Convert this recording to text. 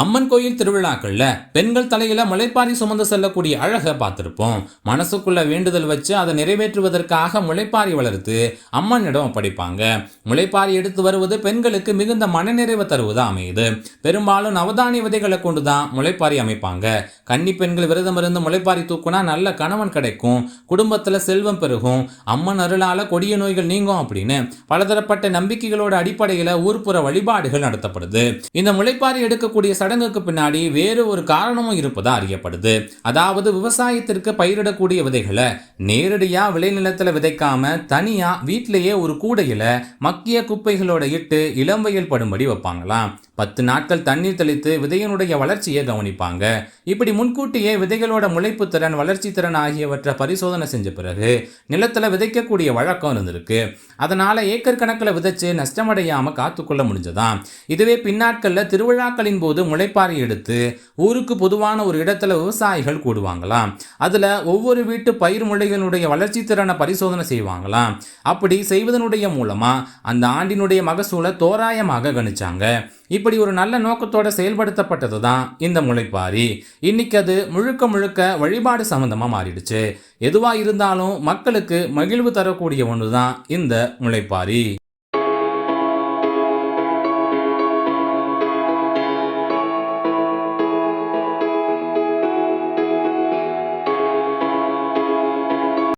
அம்மன் கோயில் திருவிழாக்கள்ல பெண்கள் தலையில முளைப்பாரி சுமந்து செல்லக்கூடிய அழகை பார்த்துருப்போம். மனசுக்குள்ள வேண்டுதல் வச்சு அதை நிறைவேற்றுவதற்காக முளைப்பாரி வளர்த்து அம்மனிடம் ஒப்படைப்பாங்க முளைப்பாரி எடுத்து வருவது பெண்களுக்கு மிகுந்த மனநிறைவு தருவதா அமையுது. பெரும்பாலும் நவதானிய விதைகளை கொண்டு தான் முளைப்பாரி அமைப்பாங்க. கன்னி பெண்கள் விரதம் இருந்து முளைப்பாரி தூக்குனா நல்ல கணவன் கிடைக்கும். குடும்பத்துல செல்வம் பெருகும். அம்மன் அருளால கொடிய நோய்கள் நீங்கும் அப்படின்னு பலதரப்பட்ட நம்பிக்கைகளோட அடிப்படையில ஊர்ப்புற வழிபாடுகள் நடத்தப்படுது. இந்த முளைப்பாரி எடுக்கக்கூடிய சடங்குக்கு பின்னாடி வேறு ஒரு காரணமும் இருப்பதா அறியப்படுது. அதாவது விவசாயத்திற்கு பயிரிடக்கூடிய விதைகளை நேரடியா விளைநிலத்துல விதைக்காம தனியா வீட்டிலேயே ஒரு கூடையில மக்கிய குப்பைகளோட இட்டு இளம் வயல் படும்படி வைப்பாங்களாம். பத்து நாட்கள் தண்ணீர் தெளித்து விதையினுடைய வளர்ச்சியை கவனிப்பாங்க. இப்படி முன்கூட்டியே விதைகளோட முளைப்பு திறன் வளர்ச்சி திறன் ஆகியவற்றை பரிசோதனை செஞ்ச பிறகு நிலத்தில் விதைக்கக்கூடிய வழக்கம் இருந்திருக்கு. அதனால ஏக்கர் கணக்கில் விதைச்சு நஷ்டமடையாமல் காத்துக்கொள்ள முடிஞ்சதாம் இதுவே பின்னாட்களில் திருவிழாக்களின் போது முளைப்பாறை எடுத்து ஊருக்கு பொதுவான ஒரு இடத்துல விவசாயிகள் கூடுவாங்களாம். அதில் ஒவ்வொரு வீட்டு பயிர் முளைகளுடைய வளர்ச்சி திறனை பரிசோதனை செய்வாங்களாம். அப்படி செய்வதனுடைய மூலமாக அந்த ஆண்டினுடைய மகசூலை தோராயமாக கணிச்சாங்க. இப்படி ஒரு நல்ல நோக்கத்தோட செயல்படுத்தப்பட்டது தான் இந்த முளைப்பாரி. இன்னைக்கு அது முழுக்க முழுக்க வழிபாடு சம்மந்தமாக மாறிடுச்சு. எதுவாக இருந்தாலும் மக்களுக்கு மகிழ்வு தரக்கூடிய ஒன்று தான் இந்த முளைப்பாரி.